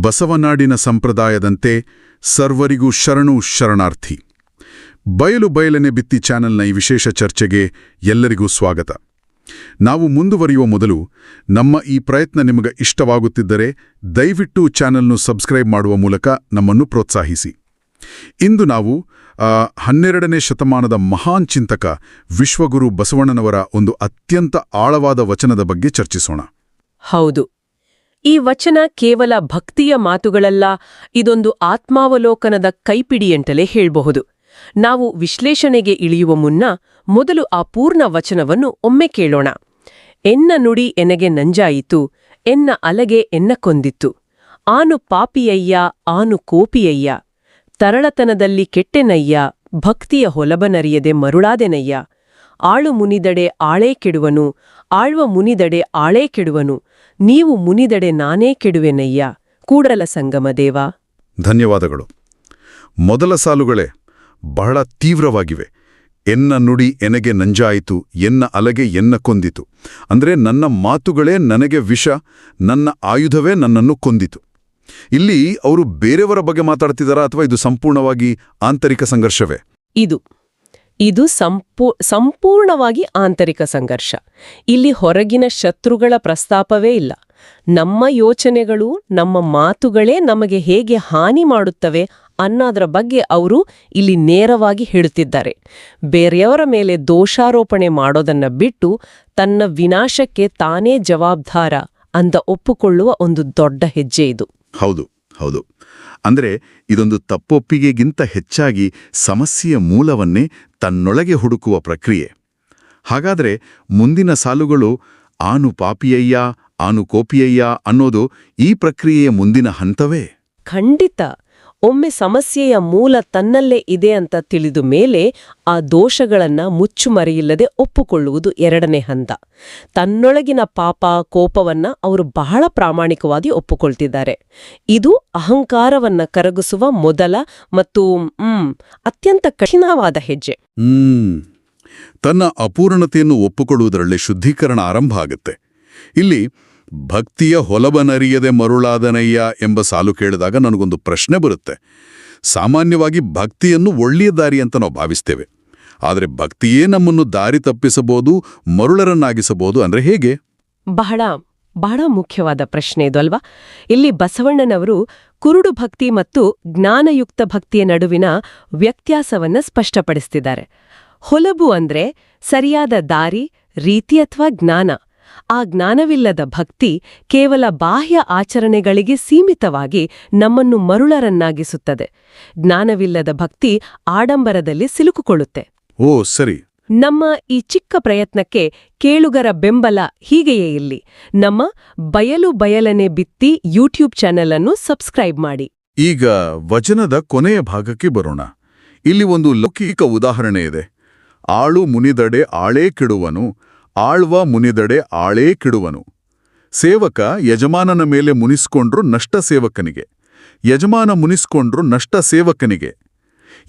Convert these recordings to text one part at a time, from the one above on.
ಬಸವನಾಡಿನ ಸಂಪ್ರದಾಯದಂತೆ ಸರ್ವರಿಗೂ ಶರಣು ಶರಣಾರ್ಥಿ. ಬಯಲು ಬಯಲನೆ ಬಿತ್ತಿ ಚಾನೆಲ್ನ ಈ ವಿಶೇಷ ಚರ್ಚೆಗೆ ಎಲ್ಲರಿಗೂ ಸ್ವಾಗತ. ನಾವು ಮುಂದುವರಿಯುವ ಮೊದಲು ನಮ್ಮ ಈ ಪ್ರಯತ್ನ ನಿಮಗೆ ಇಷ್ಟವಾಗುತ್ತಿದ್ದರೆ ದಯವಿಟ್ಟು ಚಾನೆಲ್ನು ಸಬ್ಸ್ಕ್ರೈಬ್ ಮಾಡುವ ಮೂಲಕ ನಮ್ಮನ್ನು ಪ್ರೋತ್ಸಾಹಿಸಿ. ಇಂದು ನಾವು ಹನ್ನೆರಡನೇ ಶತಮಾನದ ಮಹಾನ್ ಚಿಂತಕ ವಿಶ್ವಗುರು ಬಸವಣ್ಣನವರ ಒಂದು ಅತ್ಯಂತ ಆಳವಾದ ವಚನದ ಬಗ್ಗೆ ಚರ್ಚಿಸೋಣ. ಹೌದು. ಈ ವಚನ ಕೇವಲ ಭಕ್ತಿಯ ಮಾತುಗಳಲ್ಲ, ಇದೊಂದು ಆತ್ಮಾವಲೋಕನದ ಕೈಪಿಡಿಯಂತಲೇ ಹೇಳಬಹುದು. ನಾವು ವಿಶ್ಲೇಷಣೆಗೆ ಇಳಿಯುವ ಮುನ್ನ ಮೊದಲು ಆ ಪೂರ್ಣ ವಚನವನ್ನು ಒಮ್ಮೆ ಕೇಳೋಣ. ಎನ್ನ ನುಡಿ ಎನಗೆ ನಂಜಾಯಿತು, ಎನ್ನ ಅಲಗೆ ಎನ್ನ ಕೊಂದಿತ್ತು. ಆನು ಪಾಪಿಯಯ್ಯ, ಆನು ಕೋಪಿಯಯ್ಯ. ತರಳತನದಲ್ಲಿ ಕೆಟ್ಟೆನಯ್ಯ, ಭಕ್ತಿಯ ಹೊಲಬನರಿಯದೆ ಮರುಳಾದೆನಯ್ಯ. ಆಳು ಮುನಿದಡೆ ಆಳೇ ಕೆಡುವನು, ಆಳ್ವ ಮುನಿದಡೆ ಆಳೇ ಕೆಡುವನು. ನೀವು ಮುನಿದಡೆ ನಾನೇ ಕೆಡುವೆನಯ್ಯ. ಕೂಡಲ ಸಂಗಮ ದೇವ. ಧನ್ಯವಾದಗಳು. ಮೊದಲ ಸಾಲುಗಳೇ ಬಹಳ ತೀವ್ರವಾಗಿವೆ. ಎನ್ನ ನುಡಿ ಎನಗೆ ನಂಜಾಯಿತು ಎನ್ನ ಅಲಗೆ ಎನ್ನ ಕೊಂದಿತು. ಅಂದ್ರೆ ನನ್ನ ಮಾತುಗಳೇ ನನಗೆ ವಿಷ ನನ್ನ ಆಯುಧವೇ ನನ್ನನ್ನು ಕೊಂದಿತು. ಇಲ್ಲಿ ಅವರು ಬೇರೆಯವರ ಬಗ್ಗೆ ಮಾತಾಡ್ತಿದ್ದಾರಾ ಅಥವಾ ಇದು ಸಂಪೂರ್ಣವಾಗಿ ಆಂತರಿಕ ಸಂಘರ್ಷವೇ? ಇದು ಇದು ಸಂಪೂ, ಸಂಪೂರ್ಣವಾಗಿ ಆಂತರಿಕ ಸಂಘರ್ಷ. ಇಲ್ಲಿ ಹೊರಗಿನ ಶತ್ರುಗಳ ಪ್ರಸ್ತಾಪವೇ ಇಲ್ಲ. ನಮ್ಮ ಯೋಚನೆಗಳು, ನಮ್ಮ ಮಾತುಗಳೇ ನಮಗೆ ಹೇಗೆ ಹಾನಿ ಮಾಡುತ್ತವೆ ಅನ್ನೋದ್ರ ಬಗ್ಗೆ ಅವರು ಇಲ್ಲಿ ನೇರವಾಗಿ ಹೇಳುತ್ತಿದ್ದಾರೆ. ಬೇರೆಯವರ ಮೇಲೆ ದೋಷಾರೋಪಣೆ ಮಾಡೋದನ್ನ ಬಿಟ್ಟು ತನ್ನ ವಿನಾಶಕ್ಕೆ ತಾನೇ ಜವಾಬ್ದಾರ ಅಂತ ಒಪ್ಪಿಕೊಳ್ಳುವ ಒಂದು ದೊಡ್ಡ ಹೆಜ್ಜೆ ಇದು. ಹೌದು. ಹೌದು. ಅಂದ್ರೆ ಇದೊಂದು ತಪ್ಪೊಪ್ಪಿಗೆಗಿಂತ ಹೆಚ್ಚಾಗಿ ಸಮಸ್ಯೆಯ ಮೂಲವನ್ನೇ ತನ್ನೊಳಗೆ ಹುಡುಕುವ ಪ್ರಕ್ರಿಯೆ. ಹಾಗಾದ್ರೆ ಮುಂದಿನ ಸಾಲುಗಳು ಆನು ಪಾಪಿಯಯ್ಯ, ಆನು ಕೋಪಿಯಯ್ಯ ಅನ್ನೋದು ಈ ಪ್ರಕ್ರಿಯೆಯ ಮುಂದಿನ ಹಂತವೇ? ಖಂಡಿತ. ಒಮ್ಮೆ ಸಮಸ್ಯೆಯ ಮೂಲ ತನ್ನಲ್ಲೇ ಇದೆ ಅಂತ ತಿಳಿದು ಮೇಲೆ ಆ ದೋಷಗಳನ್ನ ಮುಚ್ಚುಮರೆಯಿಲ್ಲದೆ ಒಪ್ಪಿಕೊಳ್ಳುವುದು ಎರಡನೇ ಹಂತ. ತನ್ನೊಳಗಿನ ಪಾಪ, ಕೋಪವನ್ನ ಅವರು ಬಹಳ ಪ್ರಾಮಾಣಿಕವಾಗಿ ಒಪ್ಪಿಕೊಳ್ತಿದ್ದಾರೆ. ಇದು ಅಹಂಕಾರವನ್ನ ಕರಗಿಸುವ ಮೊದಲ ಮತ್ತು ಅತ್ಯಂತ ಕಠಿಣವಾದ ಹೆಜ್ಜೆ. ತನ್ನ ಅಪೂರ್ಣತೆಯನ್ನು ಒಪ್ಪಿಕೊಳ್ಳುವುದರಲ್ಲಿ ಶುದ್ಧೀಕರಣ ಆರಂಭ ಆಗುತ್ತೆ. ಇಲ್ಲಿ ಭಕ್ತಿಯ ಹೊಲಬನರಿಯದೆ ಮರುಳಾದನಯ್ಯ ಎಂಬ ಸಾಲು ಕೇಳಿದಾಗ ನನಗೊಂದು ಪ್ರಶ್ನೆ ಬರುತ್ತೆ. ಸಾಮಾನ್ಯವಾಗಿ ಭಕ್ತಿಯನ್ನು ಒಳ್ಳೆಯ ದಾರಿ ಅಂತ ನಾವು ಭಾವಿಸ್ತೇವೆ. ಆದರೆ ಭಕ್ತಿಯೇ ನಮ್ಮನ್ನು ದಾರಿ ತಪ್ಪಿಸಬಹುದು, ಮರುಳರನ್ನಾಗಿಸಬಹುದು ಅಂದ್ರೆ ಹೇಗೆ? ಬಹಳ ಬಹಳ ಮುಖ್ಯವಾದ ಪ್ರಶ್ನೆ ಇದು ಅಲ್ವಾ? ಇಲ್ಲಿ ಬಸವಣ್ಣನವರು ಕುರುಡು ಭಕ್ತಿ ಮತ್ತು ಜ್ಞಾನಯುಕ್ತ ಭಕ್ತಿಯ ನಡುವಿನ ವ್ಯತ್ಯಾಸವನ್ನು ಸ್ಪಷ್ಟಪಡಿಸ್ತಿದ್ದಾರೆ. ಹೊಲಬು ಅಂದ್ರೆ ಸರಿಯಾದ ದಾರಿ, ರೀತಿ ಅಥವಾ ಜ್ಞಾನ. ಆ ಜ್ಞಾನವಿಲ್ಲದ ಭಕ್ತಿ ಕೇವಲ ಬಾಹ್ಯ ಆಚರಣೆಗಳಿಗೆ ಸೀಮಿತವಾಗಿ ನಮ್ಮನ್ನು ಮರುಳರನ್ನಾಗಿಸುತ್ತದೆ. ಜ್ಞಾನವಿಲ್ಲದ ಭಕ್ತಿ ಆಡಂಬರದಲ್ಲಿ ಸಿಲುಕುಕೊಳ್ಳುತ್ತೆ. ಓ ಸರಿ. ನಮ್ಮ ಈ ಚಿಕ್ಕ ಪ್ರಯತ್ನಕ್ಕೆ ಕೇಳುಗರ ಬೆಂಬಲ ಹೀಗೆಯೇ ಇಲ್ಲಿ. ನಮ್ಮ ಬಯಲು ಬಯಲನೆ ಬಿತ್ತಿ ಯೂಟ್ಯೂಬ್ ಚಾನೆಲ್ ಅನ್ನು ಸಬ್ಸ್ಕ್ರೈಬ್ ಮಾಡಿ. ಈಗ ವಚನದ ಕೊನೆಯ ಭಾಗಕ್ಕೆ ಬರೋಣ. ಇಲ್ಲಿ ಒಂದು ಲೌಕಿಕ ಉದಾಹರಣೆ ಇದೆ. ಆಳು ಮುನಿದಡೆ ಆಳೇ ಕೆಡುವನು ಆಳ್ವ ಮುನಿದಡೆ ಆಳೇ ಕಿಡುವನು. ಸೇವಕ ಯಜಮಾನನ ಮೇಲೆ ಮುನಿಸ್ಕೊಂಡ್ರು ನಷ್ಟ ಸೇವಕನಿಗೆ. ಯಜಮಾನ ಮುನಿಸ್ಕೊಂಡ್ರು ನಷ್ಟ ಸೇವಕನಿಗೆ.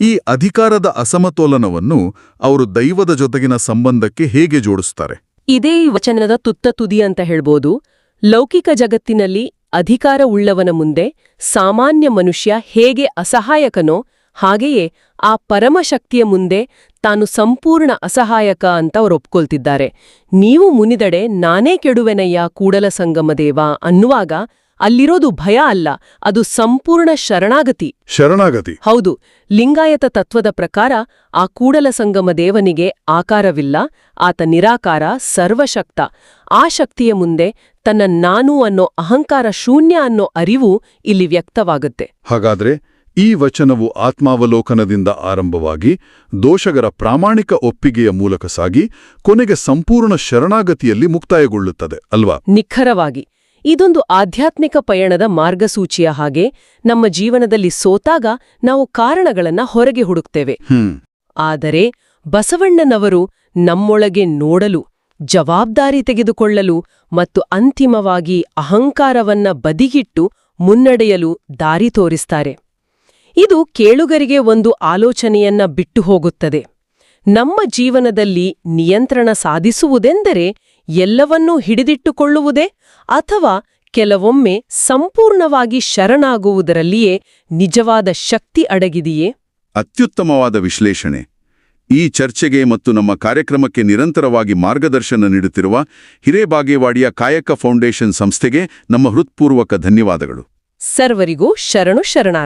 ಈ ಅಧಿಕಾರದ ಅಸಮತೋಲನವನ್ನು ಅವರು ದೈವದ ಜೊತೆಗಿನ ಸಂಬಂಧಕ್ಕೆ ಹೇಗೆ ಜೋಡಿಸ್ತಾರೆ? ಇದೇ ಈ ವಚನದ ತುತ್ತ ತುದಿ ಅಂತ ಹೇಳ್ಬೋದು. ಲೌಕಿಕ ಜಗತ್ತಿನಲ್ಲಿ ಅಧಿಕಾರ ಉಳ್ಳವನ ಮುಂದೆ ಸಾಮಾನ್ಯ ಮನುಷ್ಯ ಹೇಗೆ ಅಸಹಾಯಕನೋ ಹಾಗೆಯೇ ಆ ಪರಮಶಕ್ತಿಯ ಮುಂದೆ ತಾನು ಸಂಪೂರ್ಣ ಅಸಹಾಯಕ ಅಂತ ಅವರು ಒಪ್ಕೊಳ್ತಿದ್ದಾರೆ. ನೀವು ಮುನಿದಡೆ ನಾನೇ ಕೆಡುವೆನಯ್ಯ ಕೂಡಲ ಸಂಗಮದೇವ ಅನ್ನುವಾಗ ಅಲ್ಲಿರೋದು ಭಯ ಅಲ್ಲ ಅದು ಸಂಪೂರ್ಣ ಶರಣಾಗತಿ. ಶರಣಾಗತಿ. ಹೌದು ಲಿಂಗಾಯತ ತತ್ವದ ಪ್ರಕಾರ ಆ ಕೂಡಲ ಸಂಗಮ ದೇವನಿಗೆ ಆಕಾರವಿಲ್ಲ ಆತ ನಿರಾಕಾರ ಸರ್ವಶಕ್ತ. ಆ ಶಕ್ತಿಯ ಮುಂದೆ ತನ್ನ ನಾನು ಅನ್ನೋ ಅಹಂಕಾರ ಶೂನ್ಯ ಅನ್ನೋ ಅರಿವು ಇಲ್ಲಿ ವ್ಯಕ್ತವಾಗುತ್ತೆ. ಹಾಗಾದ್ರೆ ಈ ವಚನವು ಆತ್ಮಾವಲೋಕನದಿಂದ ಆರಂಭವಾಗಿ ದೋಷಗರ ಪ್ರಾಮಾಣಿಕ ಒಪ್ಪಿಗೆಯ ಮೂಲಕ ಸಾಗಿ ಕೊನೆಗೆ ಸಂಪೂರ್ಣ ಶರಣಾಗತಿಯಲ್ಲಿ ಮುಕ್ತಾಯಗೊಳ್ಳುತ್ತದೆ ಅಲ್ವಾ? ನಿಖರವಾಗಿ ಇದೊಂದು ಆಧ್ಯಾತ್ಮಿಕ ಪಯಣದ ಮಾರ್ಗಸೂಚಿಯ ಹಾಗೆ ನಮ್ಮ ಜೀವನದಲ್ಲಿ ಸೋತಾಗ ನಾವು ಕಾರಣಗಳನ್ನ ಹೊರಗೆ ಹುಡುಕ್ತೇವೆ. ಆದರೆ ಬಸವಣ್ಣನವರು ನಮ್ಮೊಳಗೆ ನೋಡಲು ಜವಾಬ್ದಾರಿ ತೆಗೆದುಕೊಳ್ಳಲು ಮತ್ತು ಅಂತಿಮವಾಗಿ ಅಹಂಕಾರವನ್ನ ಬದಿಗಿಟ್ಟು ಮುನ್ನಡೆಯಲು ದಾರಿ ತೋರಿಸ್ತಾರೆ. ಇದು ಕೇಳುಗರಿಗೆ ಒಂದು ಆಲೋಚನೆಯನ್ನ ಬಿಟ್ಟು ಹೋಗುತ್ತದೆ. ನಮ್ಮ ಜೀವನದಲ್ಲಿ ನಿಯಂತ್ರಣ ಸಾಧಿಸುವುದೆಂದರೆ ಎಲ್ಲವನ್ನೂ ಹಿಡಿದಿಟ್ಟುಕೊಳ್ಳುವುದೇ ಅಥವಾ ಕೆಲವೊಮ್ಮೆ ಸಂಪೂರ್ಣವಾಗಿ ಶರಣಾಗುವುದರಲ್ಲಿಯೇ ನಿಜವಾದ ಶಕ್ತಿ ಅಡಗಿದೆಯೇ? ಅತ್ಯುತ್ತಮವಾದ ವಿಶ್ಲೇಷಣೆ. ಈ ಚರ್ಚೆಗೆ ಮತ್ತು ನಮ್ಮ ಕಾರ್ಯಕ್ರಮಕ್ಕೆ ನಿರಂತರವಾಗಿ ಮಾರ್ಗದರ್ಶನ ನೀಡುತ್ತಿರುವ ಹಿರೇಬಾಗೇವಾಡಿಯ ಕಾಯಕ ಫೌಂಡೇಶನ್ ಸಂಸ್ಥೆಗೆ ನಮ್ಮ ಹೃತ್ಪೂರ್ವಕ ಧನ್ಯವಾದಗಳು. ಸರ್ವರಿಗೂ ಶರಣು ಶರಣಾರ್ಥಿ.